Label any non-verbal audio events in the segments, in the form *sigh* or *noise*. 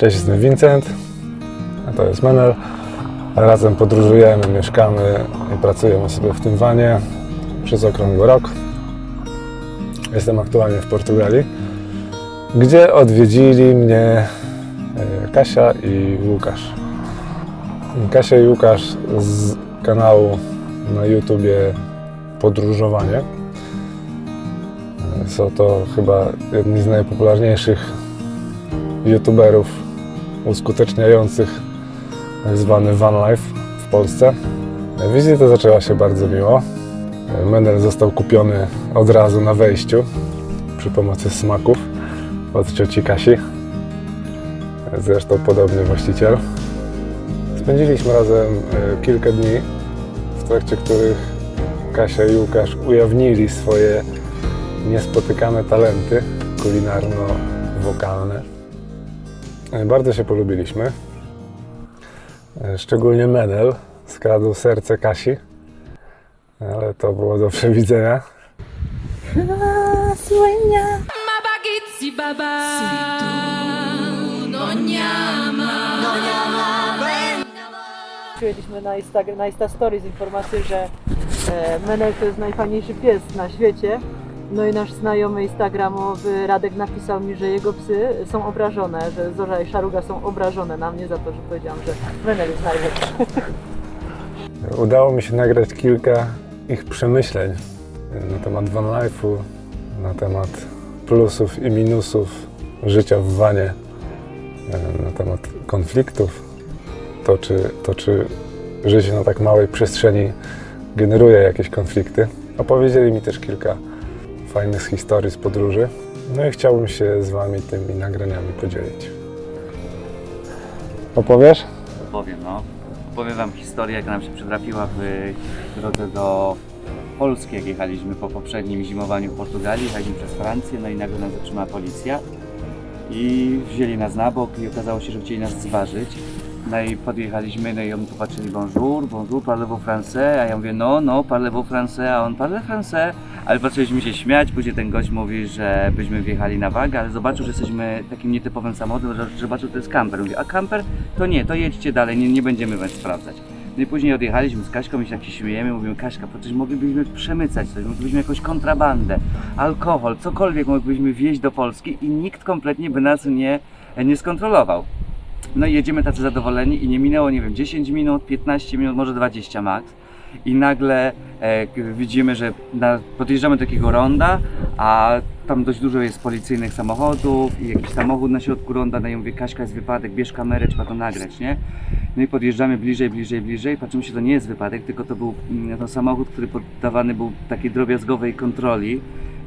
Cześć, jestem Vincent, a to jest Menel. Razem podróżujemy, mieszkamy i pracujemy sobie w tym wanie przez okrągły rok. Jestem aktualnie w Portugalii, gdzie odwiedzili mnie e, Kasia i Łukasz. Kasia i Łukasz z kanału na YouTubie Podróżowanie. E, Są to chyba jedni z najpopularniejszych youtuberów uskuteczniających zwany van life w Polsce. Wizyta zaczęła się bardzo miło. Menel został kupiony od razu na wejściu przy pomocy smaków od cioci Kasi. Zresztą podobny właściciel. Spędziliśmy razem e, kilka dni, w trakcie których Kasia i Łukasz ujawnili swoje niespotykane talenty kulinarno-wokalne. E, Bardzo się polubiliśmy. E, Szczególnie Menel skradł serce Kasi, ale to było do przewidzenia. No llama Przyjęliśmy na, Instagram, na Insta Stories informację, że e, Menel to jest najfajniejszy pies na świecie. No i nasz znajomy instagramowy Radek napisał mi, że jego psy są obrażone, że Zorza i Szaruga są obrażone na mnie za to, że powiedziałam, że Menel jest najlepszy. *laughs* Udało mi się nagrać kilka ich przemyśleń na temat van life'u, na temat plusów i minusów życia w wanie, na temat konfliktów, to czy, to czy życie na tak małej przestrzeni generuje jakieś konflikty. Opowiedzieli mi też kilka fajnych historii z podróży. No i chciałbym się z Wami tymi nagraniami podzielić. Opowiesz? Powiem, no. Powiem Wam historię, jaka nam się przytrafiła w drodze do Polski, jak jechaliśmy po poprzednim zimowaniu w Portugalii. Jechaliśmy przez Francję, no i nagle nas zatrzymała policja i wzięli nas na bok i okazało się, że chcieli nas zważyć. No i podjechaliśmy, no i oni popatrzyli bonjour, bonjour, parlez-vous français, a ja mówię no, no, parlez-vous français, a on parle français, ale zaczęliśmy się śmiać, później ten gość mówi, że byśmy wjechali na wagę, ale zobaczył, że jesteśmy takim nietypowym samochodem, że zobaczył, że to jest kamper. Mówi, a kamper? To nie, to jedźcie dalej, nie, nie będziemy was sprawdzać. No i później odjechaliśmy z Kaśką i się tak się śmiejemy, mówimy, Kaśka, przecież moglibyśmy przemycać coś, moglibyśmy jakąś kontrabandę, alkohol, cokolwiek moglibyśmy wieźć do Polski i nikt kompletnie by nas nie, nie skontrolował. No i jedziemy tacy zadowoleni i nie minęło, nie wiem, 10 minut, 15 minut, może 20 max. I nagle e, widzimy, że na, podjeżdżamy do takiego ronda, a tam dość dużo jest policyjnych samochodów i jakiś samochód na środku ronda, no i mówię, Kaśka jest wypadek, bierz kamerę, trzeba to nagrać, nie? No i podjeżdżamy bliżej, bliżej, bliżej, patrzymy się, to nie jest wypadek, tylko to był mm, to samochód, który poddawany był takiej drobiazgowej kontroli.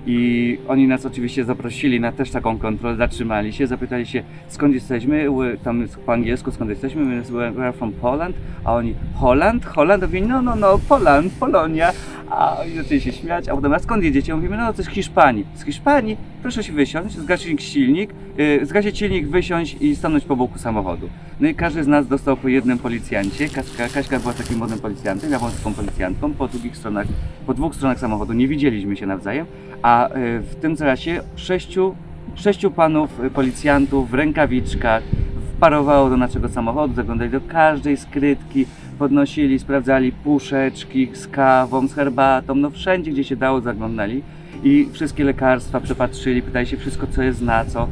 I oni nas oczywiście zaprosili na też taką kontrolę, zatrzymali się, zapytali się skąd jesteśmy, tam po angielsku skąd jesteśmy, my we are from Poland, a oni Holland, Holland, a no, no, no, Poland, Polonia, a oni zaczęli się śmiać, a potem a skąd jedziecie? Mówimy no to z Hiszpanii, z Hiszpanii, proszę się wysiąść, zgasić silnik, yy, zgasić silnik, wysiąść i stanąć po boku samochodu. No i każdy z nas dostał po jednym policjancie, Kaśka, Kaśka była takim młodym policjantem, ja byłem taką policjantką, po drugich stronach, po dwóch stronach samochodu nie widzieliśmy się nawzajem, a y, w tym czasie sześciu, sześciu panów policjantów w rękawiczkach wparowało do naszego samochodu, zaglądali do każdej skrytki, podnosili, sprawdzali puszeczki z kawą, z herbatą, no wszędzie gdzie się dało zaglądali i wszystkie lekarstwa przepatrzyli, pytali się wszystko co jest na co.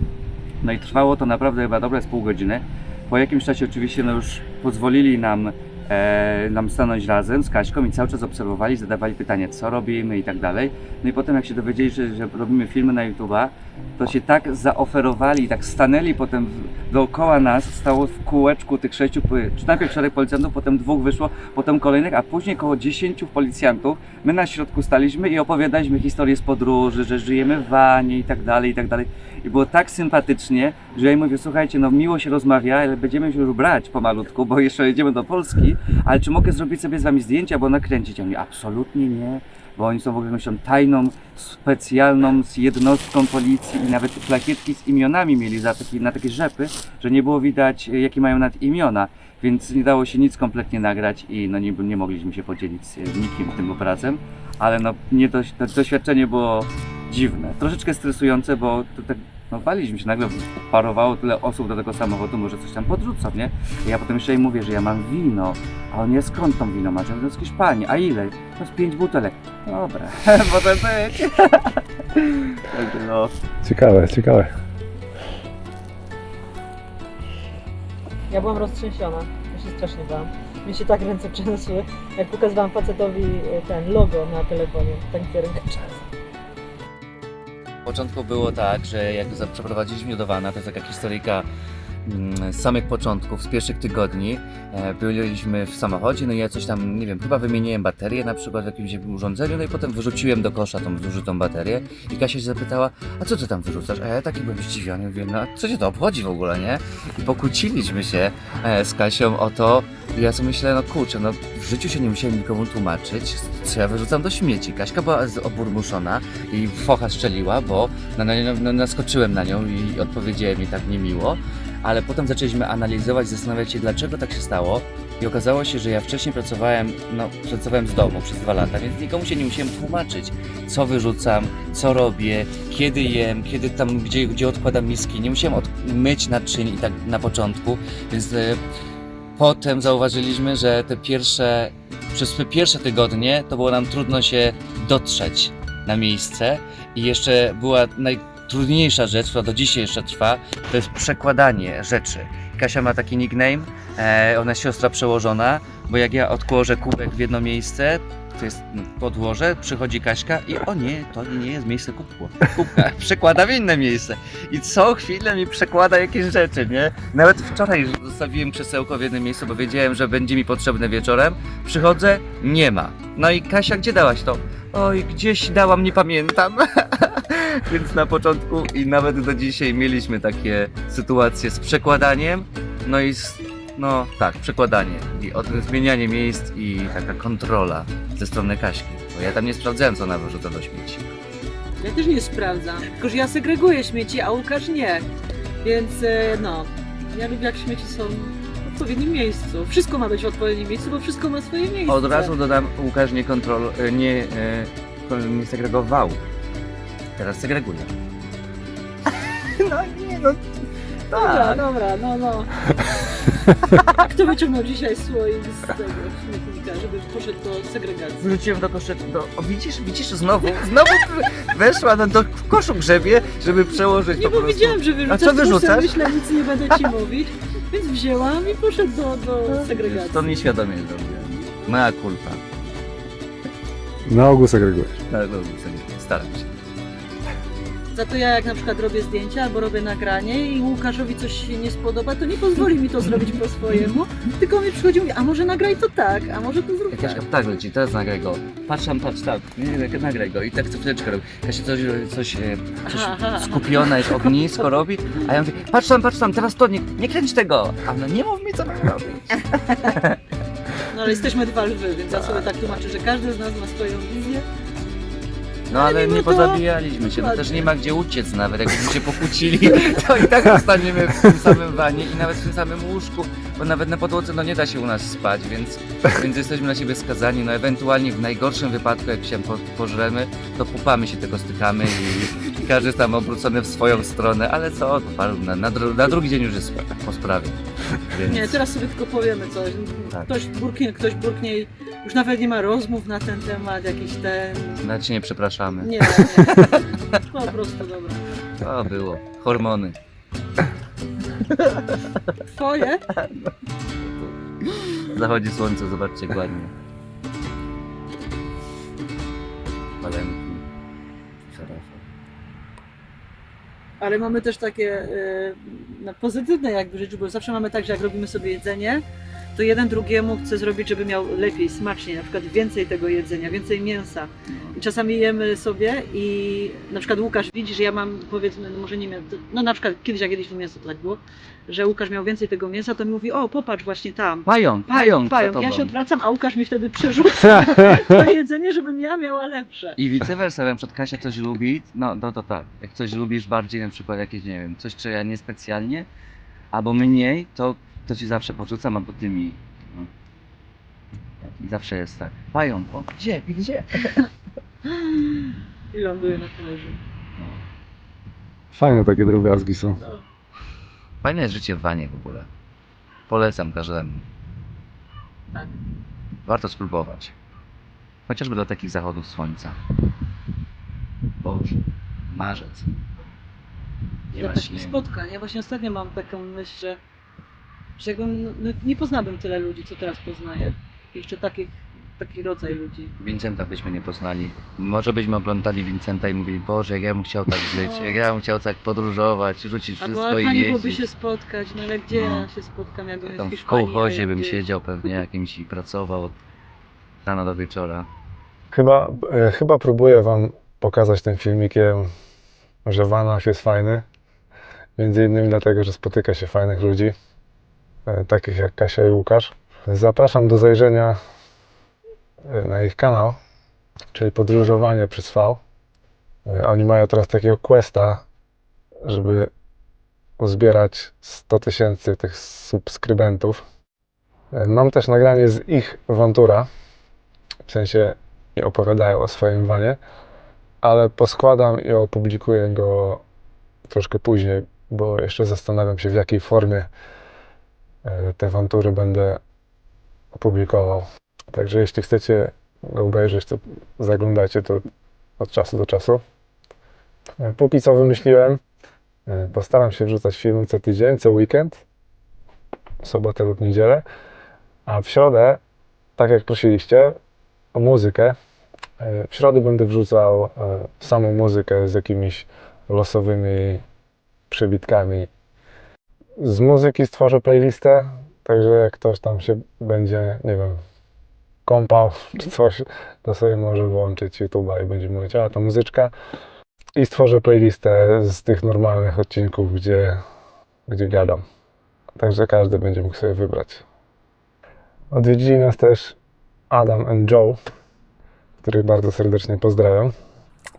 No i trwało to naprawdę chyba dobre z pół godziny. Po jakimś czasie oczywiście no już pozwolili nam, e, nam stanąć razem z Kaśką i cały czas obserwowali, zadawali pytania, co robimy i tak dalej. No i potem jak się dowiedzieli, że, że robimy filmy na YouTube'a, to się tak zaoferowali, tak stanęli potem w, dookoła nas, stało w kółeczku tych sześciu, czy najpierw czterech policjantów, potem dwóch wyszło, potem kolejnych, a później koło dziesięciu policjantów. My na środku staliśmy i opowiadaliśmy historię z podróży, że żyjemy w wanie i tak dalej, i tak dalej. I było tak sympatycznie, że ja im mówię, słuchajcie, no miło się rozmawia, ale będziemy się już brać pomalutku, bo jeszcze jedziemy do Polski, ale czy mogę zrobić sobie z wami zdjęcia, bo nakręcić? Mówię, absolutnie nie, bo oni są w ogóle tam tajną, specjalną z jednostką policji i nawet plakietki z imionami mieli za taki, na takie rzepy, że nie było widać, e, jakie mają nad imiona. Więc nie dało się nic kompletnie nagrać i no nie, nie mogliśmy się podzielić z nikim tym obrazem, ale no nie dość, to doświadczenie było dziwne, troszeczkę stresujące, bo to tak no baliśmy się, nagle parowało tyle osób do tego samochodu, może coś tam podrzucą, nie? I ja potem jeszcze im mówię, że ja mam wino, a on nie skąd tą wino macie? No z Hiszpanii, a ile? No z pięć butelek. Dobra, *laughs* może być. *laughs* Także no, Ciekawe, ciekawe. Ja byłam roztrzęsiona. Ja się strasznie bałam. Mi się tak ręce trzęsły, jak pokazywałam facetowi e, ten logo na telefonie. Tak mi się ręka trzęsła. W początku było tak, że jak przeprowadziliśmy do Wana, to jest taka historyjka z samych początków, z pierwszych tygodni. E, Byliśmy w samochodzie, no i ja coś tam, nie wiem, chyba wymieniłem baterię na przykład w jakimś urządzeniu, no i potem wyrzuciłem do kosza tą zużytą baterię i Kasia się zapytała, a co ty tam wyrzucasz? A ja taki byłem zdziwiony, mówię, no co cię to obchodzi w ogóle, nie? I pokłóciliśmy się e, z Kasią o to, ja sobie myślę, no kurczę, no w życiu się nie musiałem nikomu tłumaczyć, co ja wyrzucam do śmieci. Kaśka była oburmuszona i focha strzeliła, bo na, na, na, naskoczyłem na nią i odpowiedziałem jej tak niemiło, ale potem zaczęliśmy analizować, zastanawiać się, dlaczego tak się stało. I okazało się, że ja wcześniej pracowałem, no, pracowałem z domu przez dwa lata, więc nikomu się nie musiałem tłumaczyć, co wyrzucam, co robię, kiedy jem, kiedy tam, gdzie, gdzie odkładam miski. Nie musiałem od, myć naczyń i tak na początku, więc e, potem zauważyliśmy, że te pierwsze, przez te pierwsze tygodnie to było nam trudno się dotrzeć na miejsce i jeszcze była najtrudniejsza rzecz, która do dzisiaj jeszcze trwa, to jest przekładanie rzeczy. Kasia ma taki nickname, e, ona jest siostra przełożona, bo jak ja odkłożę kubek w jedno miejsce, to jest podłoże, przychodzi Kaśka i o nie, to nie jest miejsce kubku, kubka, *laughs* przekłada w inne miejsce. I co chwilę mi przekłada jakieś rzeczy, nie? Nawet wczoraj zostawiłem krzesełko w jednym miejscu, bo wiedziałem, że będzie mi potrzebne wieczorem. Przychodzę, nie ma. No i Kasia, gdzie dałaś to? Oj, gdzieś dałam, nie pamiętam. *laughs* *laughs* Więc na początku i nawet do dzisiaj mieliśmy takie sytuacje z przekładaniem, no i z, no tak, przekładanie i od, zmienianie miejsc i taka kontrola ze strony Kaśki. Bo ja tam nie sprawdzałem, co ona wyrzuca do śmieci. Ja też nie sprawdzam. Tylko, że ja segreguję śmieci, a Łukasz nie. Więc e, no, ja lubię jak śmieci są w odpowiednim miejscu. Wszystko ma być w odpowiednim miejscu, bo wszystko ma swoje miejsce. Od razu dodam, Łukasz nie kontrol, e, nie, e, nie segregował. Teraz segreguje. *laughs* No nie, no Dobra, dobra, no, no. *laughs* A kto wyciągnął dzisiaj słoik z tego śmietnika, żeby poszedł do segregacji? Wyrzuciłem do koszyka. Do... O, widzisz, widzisz, znowu, znowu weszła no, do koszu grzebie, żeby przełożyć Nie po prostu. powiedziałam, że wyrzucasz, A co wyrzucasz? Myślę, nic nie będę ci *laughs* mówić. Więc wzięłam i poszedł do, do segregacji. To nieświadomie zrobiłem. Moja kulpa. Na ogół segregujesz. Ale no, staram się. Za to ja jak na przykład robię zdjęcia albo robię nagranie i Łukaszowi coś się nie spodoba, to nie pozwoli mi to zrobić po swojemu, tylko mi przychodzi i mówi, a może nagraj to tak, a może to zrób Jak tak. Tak leci, teraz nagraj go. Patrz tam, patrz tak, nie, nie, nagraj go i tak co chwileczkę robi. Kasia coś, coś, e, coś Aha, aha. skupiona jest, ognisko robi, a ja mówię, patrz tam, patrz tam, teraz to, nie, nie kręć tego. A ona, nie mów mi co mam robić. *laughs* No ale jesteśmy dwa lwy, więc ja sobie tak tłumaczę, że każdy z nas ma swoją wizję. No Ale nie to- pozabijaliśmy się, no też nie ma gdzie uciec nawet, jakbyśmy się pokłócili, *laughs* to i tak zostaniemy w tym samym wanie i nawet w tym samym łóżku, bo nawet na podłodze no nie da się u nas spać, więc, *laughs* więc jesteśmy na siebie skazani, no ewentualnie w najgorszym wypadku jak się po, pożremy, to pupamy się tego stykamy i, i każdy jest tam obrócony w swoją stronę, ale co, na, na, dru, na drugi dzień już jest po sprawie. Więc... Nie, teraz sobie tylko powiemy coś. Tak. Ktoś burknie, ktoś burknie i już nawet nie ma rozmów na ten temat, jakiś ten... Nawet się nie przepraszamy. Nie, nie. Po prostu dobra. To było. Hormony. *laughs* *laughs* Twoje? Zachodzi słońce, zobaczcie jak ładnie. Palemki. Szarafa. Ale mamy też takie e, no, pozytywne jakby rzeczy, bo zawsze mamy tak, że jak robimy sobie jedzenie, to jeden drugiemu chce zrobić, żeby miał lepiej, smaczniej, na przykład więcej tego jedzenia, więcej mięsa. I czasami jemy sobie i na przykład Łukasz widzi, że ja mam powiedzmy, no może nie miał, no na przykład kiedyś jak jedliśmy mięso, to tak było, że Łukasz miał więcej tego mięsa, to mi mówi, o popatrz właśnie tam. Pająk, pająk, pająk. Ja się odwracam, a Łukasz mi wtedy przerzuca *laughs* to jedzenie, żebym ja miała lepsze. I vice versa, na przykład Kasia coś lubi, no to, to tak, jak coś lubisz bardziej, na przykład jakieś, nie wiem, coś, co ja niespecjalnie, albo mniej, to, to ci zawsze porzucam, albo ty mi. No. I zawsze jest tak, pająk, o, gdzie, gdzie? *laughs* I ląduje na talerzu. Fajne takie drobiazgi są. Fajne jest życie w wanie w ogóle. Polecam każdemu. Tak. Warto spróbować. Chociażby do takich zachodów słońca. Boże, marzec. Nie ma takich śniegu. spotkań. Ja właśnie ostatnio mam taką myśl, że, że jakbym, no, nie poznałbym tyle ludzi, co teraz poznaję. Jeszcze takich, taki rodzaj ludzi. Vincenta byśmy nie poznali. Może byśmy oglądali Vincenta i mówili, Boże, jak ja bym chciał tak żyć, jak ja bym chciał tak podróżować, rzucić Albo wszystko i fajnie byłoby jeździć. się spotkać, no ale gdzie No. ja się spotkam, jest Tam w w kołchozie bym gdzieś- siedział pewnie jakimś i pracował od rana do wieczora. Chyba, e, chyba próbuję Wam pokazać tym filmikiem, że Vanaf jest fajny. Między innymi dlatego, że spotyka się fajnych ludzi, takich jak Kasia i Łukasz. Zapraszam do zajrzenia e, na ich kanał, czyli Podróżowanie przez V. E, Oni mają teraz takiego questa, żeby uzbierać 100 tysięcy tych subskrybentów. E, Mam też nagranie z ich Awantura, w sensie nie opowiadają o swoim wanie, ale poskładam i opublikuję go troszkę później, bo jeszcze zastanawiam się w jakiej formie e, te awantury będę opublikował. Także jeśli chcecie go obejrzeć, to zaglądajcie to od czasu do czasu. E, Póki co wymyśliłem, e, postaram się wrzucać filmy co tydzień, co weekend, sobotę lub niedzielę, a w środę, tak jak prosiliście, o muzykę. E, W środę będę wrzucał e, samą muzykę z jakimiś losowymi przybitkami. Z muzyki stworzę playlistę, także jak ktoś tam się będzie, nie wiem, kąpał czy coś, to sobie może włączyć YouTube'a i będzie mu leciała ta muzyczka. I stworzę playlistę z tych normalnych odcinków, gdzie, gdzie gadam. Także każdy będzie mógł sobie wybrać. Odwiedzili nas też Adam and Joe, których bardzo serdecznie pozdrawiam.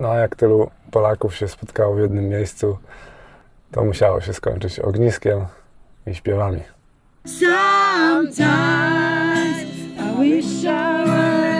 No a jak tylu Polaków się spotkało w jednym miejscu, to musiało się skończyć ogniskiem i śpiewami. Sometimes I wish I were